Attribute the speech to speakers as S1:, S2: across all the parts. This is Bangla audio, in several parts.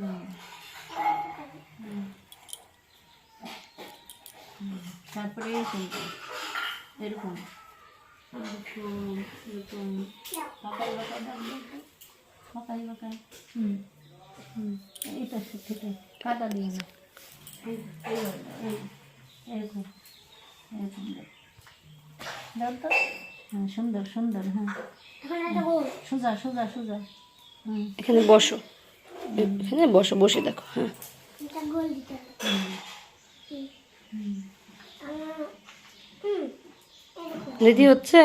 S1: হুম। হুম। হুম। তারপরে এরকম এরকম এরকম। পাকাই দাও দেখো। পাকাই পাকাই হুম। হুম। এইটা ঠিক আছে কাটা দিয়ে না। এরকম। এরকম। দাও তো। হ্যাঁ সুন্দর সুন্দর হ্যাঁ। সোজা সোজা সোজা। হুম।
S2: এখানে বসো। এখানে বসো বসে দেখো হ্যাঁ। দিদি হচ্ছে?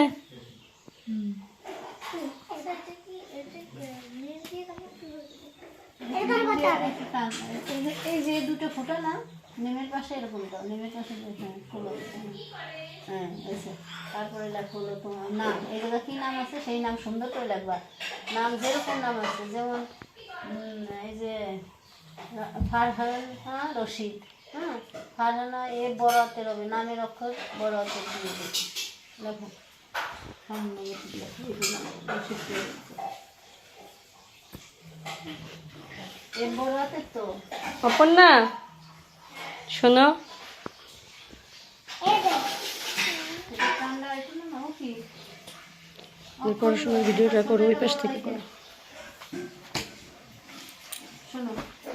S1: এই যে দুটো ফোটা না নেমের পাশে এরকম দাও নেমের পাশে হ্যাঁ ফুলো হ্যাঁ। এসে তারপরে লেখো হলো তোমার নাম। এগুলো কি নাম আছে? সেই নাম সুন্দর করে লেখবা। নাম যেরকম নাম আছে যেমন এই যে ফারহানা রশিদ হ্যাঁ ফারহানা এ বড় হাতের হবে নামের অক্ষর বড় হাতের দিয়ে লেখো সামনে। এ বড় হাতের তো।
S2: অপর্ণা শোনো। পড়াশোনার ভিডিওটা করো ওই পাশ থেকে করো
S1: শোনো এই যে বড় হাতের না
S2: বেশি আলো
S1: একটা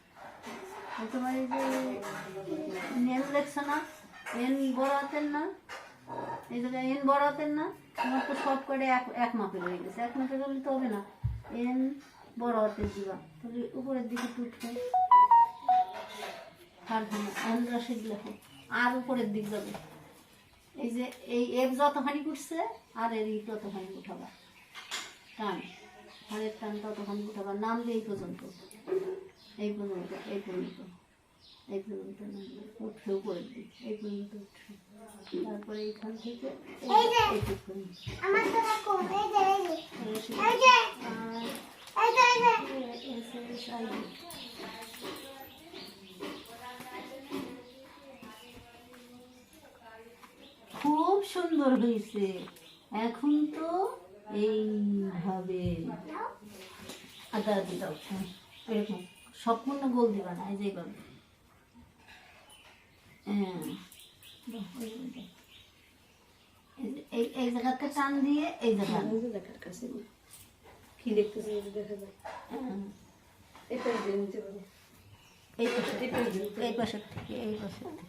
S1: তোমার এই যে নেম দেখছ না? এন বড় হাতের না? এই জায়গায় এন বড় হাতের না? তোমার তো সব করে এক এক মাপের হয়ে গেছে। এক মাপের হলে তো হবে না। এন বড় হাতের দিবা। তাহলে উপরের দিকে টুটবে কারখানা এন আর উপরের দিক যাবে। এই যে এই এফ যতখানি উঠছে, আর এর ই ততখানি উঠাবা। টান। হারের টান ততখানি উঠাবা। নাম দিয়ে এই পর্যন্ত। এই পর্যন্ত এই পর্যন্ত এই পর্যন্ত নামবে উঠে উপরের দিক এই পর্যন্ত উঠে তারপরে এইখান থেকে। খুব সুন্দর হয়েছে। এখন তো এইভাবে। আদা দিলাম হ্যাঁ, এরকম। সম্পূর্ণ গোল দিবা না এই যে এইভাবে হ্যাঁ। এই এই জায়গাতে টান দিয়ে এই জায়গা।
S2: দেখার কাছে কি দেখতেছি দেখা যায়।
S1: হ্যাঁ,
S2: এই পাশ নিতে পারো
S1: এই পাশে থেকে এই থেকে।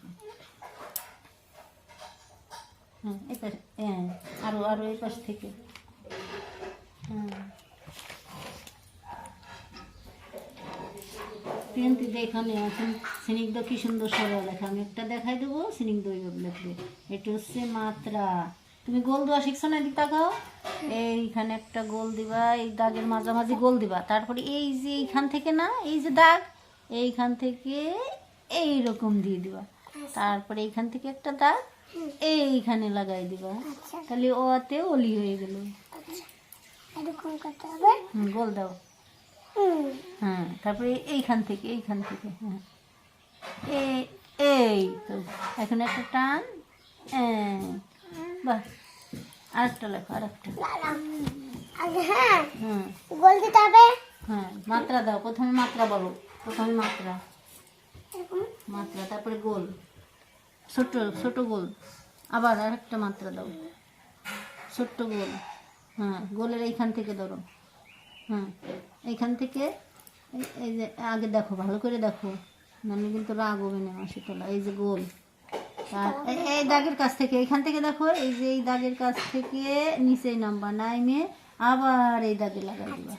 S1: হ্যাঁ এই পাশে হ্যাঁ আরও আরও এই পাশ থেকে। হ্যাঁ। প্রিয়ন্তি এখানে এখন স্নিগ্ধ কি সুন্দর সরল লেখা আমি একটা দেখাই দেবো স্নিগ্ধ ওইভাবে লিখবে এটা হচ্ছে মাত্রা। তুমি গোল দেওয়া শিখছো না এদিক তাকাও? এইখানে একটা গোল দিবা এই দাগের মাঝামাঝি গোল দিবা। তারপরে এই যে এইখান থেকে না এই যে দাগ এইখান থেকে এই রকম দিয়ে দিবা। তারপরে এইখান থেকে একটা দাগ এইখানে লাগাই দিবা। তাহলে ওতে অলি হয়ে গেল। হুম গোল দাও। হ্যাঁ তারপরে এইখান থেকে এইখান থেকে হ্যাঁ। এই এই তো এখন একটা টান হ্যাঁ। বাহ আরেকটা লেখো আরেকটা। হ্যাঁ।
S3: গোল দিতে হবে?
S1: হ্যাঁ মাত্রা দাও প্রথমে মাত্রা বলো প্রথমে মাত্রা। মাত্রা তারপরে গোল। ছোট ছোট গোল। আবার আরেকটা মাত্রা দাও। ছোট্ট গোল। হ্যাঁ গোলের এইখান থেকে ধরো। হ্যাঁ এইখান থেকে এই- যে আগে দেখো, ভালো করে দেখো। মানে কিন্তু রাগ হবে না মাসি তোলা এই যে গোল। আর এই- দাগের কাছ থেকে, এখান থেকে দেখো, এই যে এই দাগের কাছ থেকে নিচে নামবা নাইমে আবার এই দাগে লাগাই দিবা।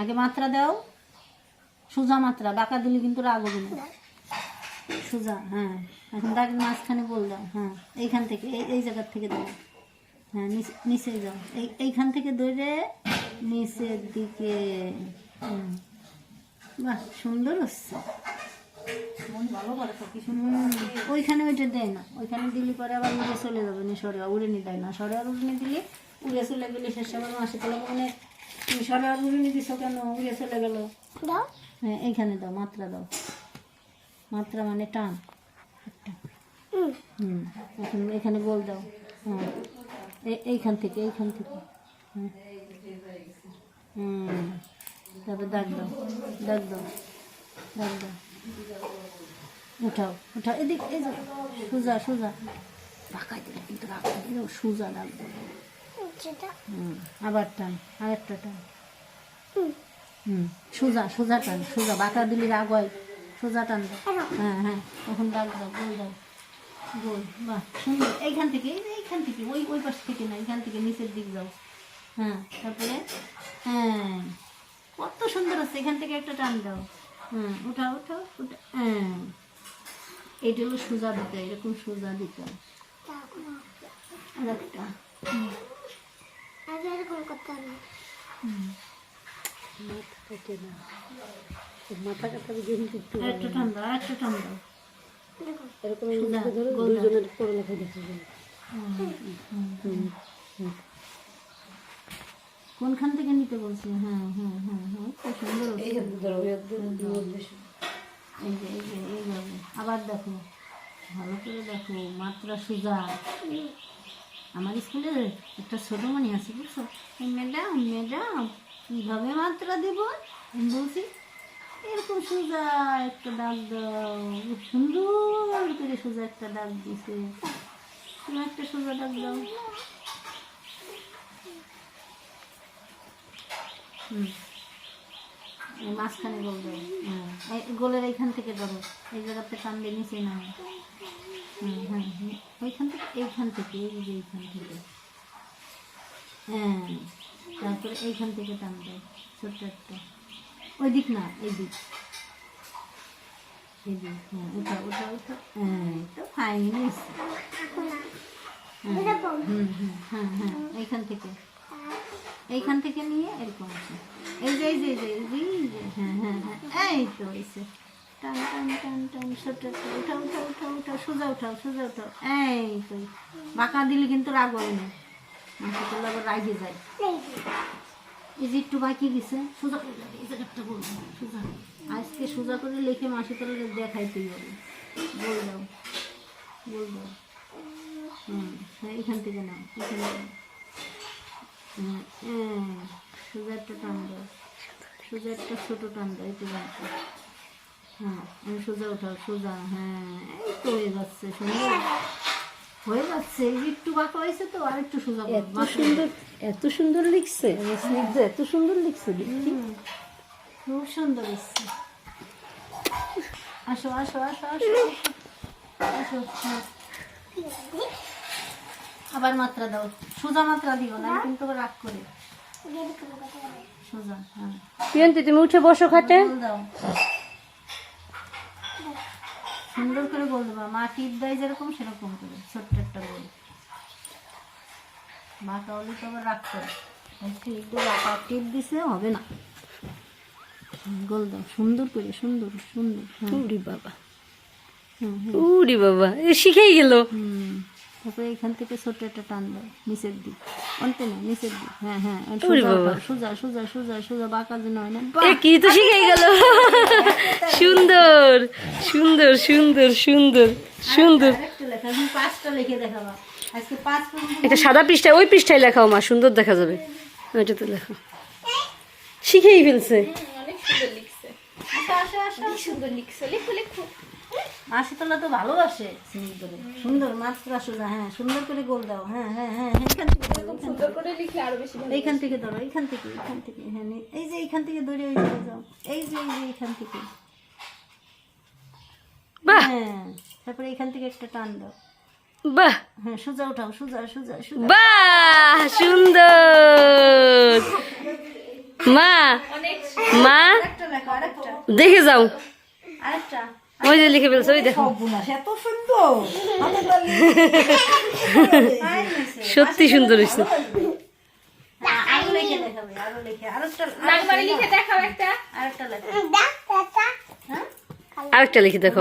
S1: আগে মাত্রা দাও। সোজা মাত্রা, বাঁকা দিলে কিন্তু রাগ হবে না। সোজা হ্যাঁ। এখন দাগের মাঝখানে বল দাও হ্যাঁ। এইখান থেকে, এই এই জায়গার থেকে দাও। হ্যাঁ নিচে যাও। এই এইখান থেকে ধরে নিচের দিকে হুম। বাহ সুন্দর হচ্ছে। ওইখানে ওইটা দেয় না। ওইখানে দিলে পরে আবার উড়ে চলে যাবে না সরে উড়ে নি দেয় না। সরে আর উড়ে দিলে উড়ে চলে গেলে শেষ আবার মাসে তোলা মানে তুমি সরে আর উড়ে দিছো কেন? উড়ে চলে গেল।
S3: দাও।
S1: হ্যাঁ এইখানে দাও মাত্রা দাও। মাত্রা মানে টান। একটা
S3: হুম
S1: এখন এখানে গোল দাও। হ্যাঁ। এইখান থেকে এইখান থেকে। হুম। তারপর দাগ দাও দাগ দাও দাগ দাও। উঠাও উঠাও। এদিক এই যে সোজা সোজা। পাকাই দিলে কিন্তু রাখা দিলে সোজা দাগ দাও। হুম আবার টান আরেকটা টান।
S3: হুম।
S1: সোজা সোজা টান সোজা। বাঁকা দিলে রাগ হয়। সোজা টান দাও। হ্যাঁ। হ্যাঁ তখন দাগ দাও গোল দাও। গোল বাহ সুন্দর। এইখান থেকে এইখান থেকে ওই ওই পাশ থেকে না এখান থেকে নিচের দিক যাও। হ্যাঁ তারপরে হ্যাঁ কত সুন্দর আছে এখান থেকে একটা টান দাও। হ্যাঁ উঠাও উঠাও উঠা হ্যাঁ। এইটা হলো সোজা দিতে হয়, এরকম সোজা দিতে হয়। আর একটা
S2: মাথা কাটা একটু
S1: টান দাও একটা টান দাও।
S2: এরকম। দুজনের পড়ালেখা দেখা যাবে।
S1: কোনখান থেকে নিতে বলছি? হ্যাঁ হ্যাঁ হ্যাঁ হ্যাঁ। খুব সুন্দর আবার দেখো ভালো করে দেখো মাত্রা সোজা। আমার স্কুলে একটা ছোটো মনি আছে বুঝছ? ম্যাডাম ম্যাডাম কীভাবে মাত্রা দেব? আমি বলছি এরকম সোজা একটা দাগ দাও। সুন্দর করে সোজা একটা দাগ দিছে তুমি একটা সোজা দাগ দাও হুম। এই মাঝখানে গোল হ্যাঁ এই গোলের এইখান থেকে ধরো। এই জায়গাতে টানলে নিচে না হুম হ্যাঁ হুম। ওইখান থেকে এইখান থেকে এই যে এইখান থেকে। হ্যাঁ তারপরে এইখান থেকে টান দেয় ছোট্ট একটা। ওই দিক না এই দিক। এই দিক হ্যাঁ উঠা উঠা উঠা হ্যাঁ তো ফাইন হ্যাঁ হ্যাঁ এইখান থেকে। এইখান থেকে নিয়ে এরকম আছে। এই যে এই যে এই যে হ্যাঁ হ্যাঁ হ্যাঁ এই তো হয়েছে টান টান টান টান, ছোট উঠা উঠা উঠা উঠা সোজা উঠাও সোজা উঠাও। এই তো বাঁকা দিলে কিন্তু রাগ হয় না। মাংস করলে আবার রাগে যায়।
S3: এই যে
S1: একটু বাকি গেছে সোজা করে যাবে এই জায়গাটা বলব সোজা। আজকে সোজা করে লিখে মাসে তোলা দেখাইতেই হবে। বল দাও বল দাও। হুম এখান থেকে নাও এখানে। হ্যাঁ হ্যাঁ সোজা একটা টান দাও সোজা একটা ছোটো টান দাও এই তো হ্যাঁ আমি সোজা উঠাও সোজা হ্যাঁ এই তো হয়ে যাচ্ছে সুন্দর। হয়ে যাচ্ছে একটু বাঁকা হয়েছে তো আর একটু সোজা
S2: এত সুন্দর এত সুন্দর লিখছে আমার এত সুন্দর লিখছে দেখি।
S1: খুব সুন্দর এসছে আসো আসো আসো আসো আসো হ্যাঁ। আবার মাত্রা দাও। সোজা মাত্রা দিও না কিন্তু রাগ করে। সোজা হ্যাঁ।
S2: তুমি উঠে বসো খাটে।
S1: দাও। সুন্দর করে গোল দেবা মা টিপ দেয় যেরকম সেরকম করে। ছোট্ট একটা গোল। বাঁকা হলে তো আবার রাগ করে। টিপ দিছে হবে না। গোল দাও। সুন্দর করে সুন্দর সুন্দর। হ্যাঁ
S2: উরি বাবা। উরি বাবা এ শিখেই গেল।
S1: হুম। তারপরে এখান থেকে ছোট একটা টান দাও নিচের দিক। অন্তে না নিচের দিক। হ্যাঁ হ্যাঁ সোজা সোজা সোজা সোজা বাঁকা যেন হয় না।
S2: কি তো শিখেই গেল। সুন্দর সুন্দর সুন্দর সুন্দর সুন্দর।
S1: পাঁচটা লিখে দেখাবা।
S2: এটা সাদা পৃষ্ঠায় ওই পৃষ্ঠায় লেখাও মা সুন্দর দেখা যাবে। ওইটাতে লেখো। শিখেই ফেলছে।
S1: আসো আসো। আসো সুন্দর লিখছে। লিখো লিখো। মাসিতলা তো ভালোবাসে সুন্দর সুন্দর মাত্রা সোজা হ্যাঁ সুন্দর করে গোল দাও হ্যাঁ হ্যাঁ হ্যাঁ হ্যাঁ, এইখান থেকে ধরো, এইখান থেকে। এইখান থেকে ধরো এইখান থেকে এইখান থেকে হ্যাঁ এই যে এইখান থেকে ধরে ওই দিকে যাও এই যে এই যে এইখান থেকে।
S2: বাহ!
S1: হ্যাঁ তারপরে এইখান থেকে একটা টান দাও।
S2: বাহ!
S1: হ্যাঁ সোজা উঠাও সোজা সোজা সোজা।
S2: বাহ! সুন্দর! মা মা
S1: আরেকটা লেখো আরেকটা।
S2: দেখে যাও।
S1: আরেকটা।
S2: ওই যে লিখে ফেলছে ওই দেখো। সত্যি সুন্দর হয়েছে।
S1: আরেকটা
S4: লিখে দেখাও একটা।
S1: আরেকটা লেখো।
S3: দেখ
S1: হ্যাঁ?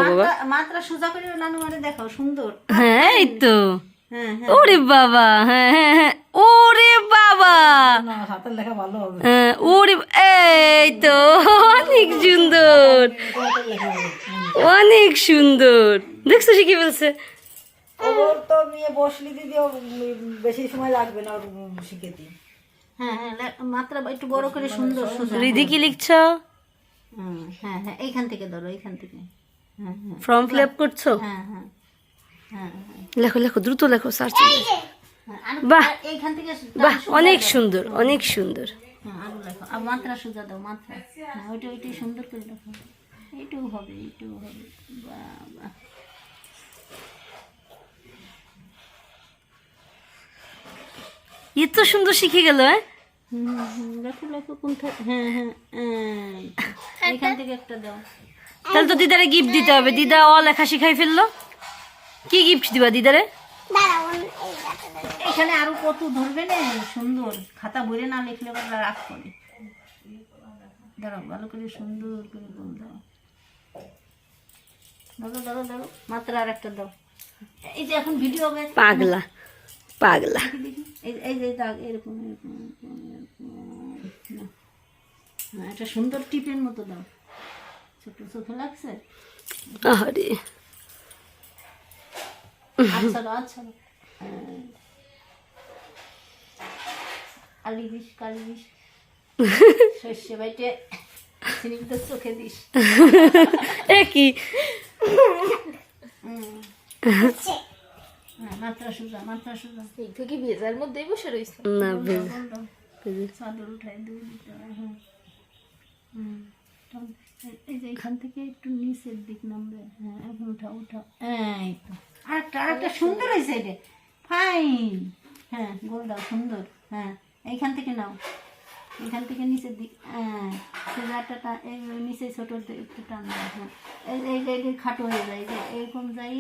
S2: বাবা।
S1: মাত্রা- মাত্রা সোজা করে নানু মানে দেখাও সুন্দর।
S2: হ্যাঁ এই তো।
S1: হ্যাঁ হ্যাঁ।
S2: ওরে বাবা হ্যাঁ হ্যাঁ হ্যাঁ। ওরে বাবা। হ্যাঁ, ওরে এই তো অনেক সুন্দর। অনেক সুন্দর। দেখছ
S5: ওর তো নিয়ে বসলি দিদি বেশি সময় লাগবে না ওর শিখেতে।
S1: হ্যাঁ হ্যাঁ মাত্রা একটু বড় করে সুন্দর
S2: কি লিখছ?
S1: হ্যাঁ হ্যাঁ এইখান থেকে ধরো এইখান থেকে। হ্যাঁ হ্যাঁ।
S2: ফর্ম ফিল আপ করছ?
S1: হ্যাঁ হ্যাঁ হ্যাঁ হ্যাঁ।
S2: লেখো লেখো দ্রুত লেখো সার্চ
S1: হ্যাঁ,
S2: বাহ।
S1: আর এইখান থেকে
S2: বাহ অনেক সুন্দর অনেক সুন্দর।
S1: হ্যাঁ আরও লেখো। আর মাত্রা সোজা দাও মাত্রা। হ্যাঁ ওইটা ওইটাই সুন্দর করে লেখো। এইটুকু হবে এইটুকু হবে। বাহ বাহ
S2: এত সুন্দর শিখে গেল হ্যাঁ?
S1: কোনটা? হ্যাঁ হ্যাঁ এই। থেকে একটা দাও।
S2: তাহলে তো দিদারে গিফট দিতে হবে। দিদা অ লেখা শিখাই ফেলল। কি গিফট দিবা দিদারে।
S1: এখানে আরও কত ধরবে না? সুন্দর। খাতা বইরে না লিখলে রাগ করে। দাঁড়াও ভালো করে সুন্দর করে গোল দাও ধরো ধরো ধরো মাত্র আর একটা দাও। এই যে এখন ভিডিও হবে।
S2: পাগলা পাগলা।
S1: এই এই যে দাগ এরকম এরকম এরকম, এরকম। নাও। হ্যাঁ সুন্দর টিপের মতো দাও। ছোট চোখে লাগছে?
S2: আরে
S1: আচ্ছা আচ্ছা আলি দিস কালি দিস। শস্য বাইটে।
S2: এ কি
S1: এখান থেকে একটু নিচের দিক নামবে হ্যাঁ এখন উঠা উঠা এই তো আরেকটা আরেকটা সুন্দর হয়েছে এটা ফাইন হ্যাঁ গোল দাও সুন্দর হ্যাঁ এইখান থেকে নাও এখান থেকে নিচের দিক হ্যাঁ সোজাটা এই নিচে ছোট একটু টান হ্যাঁ। এই খাটো হয়ে যায়, যে এরকম যাই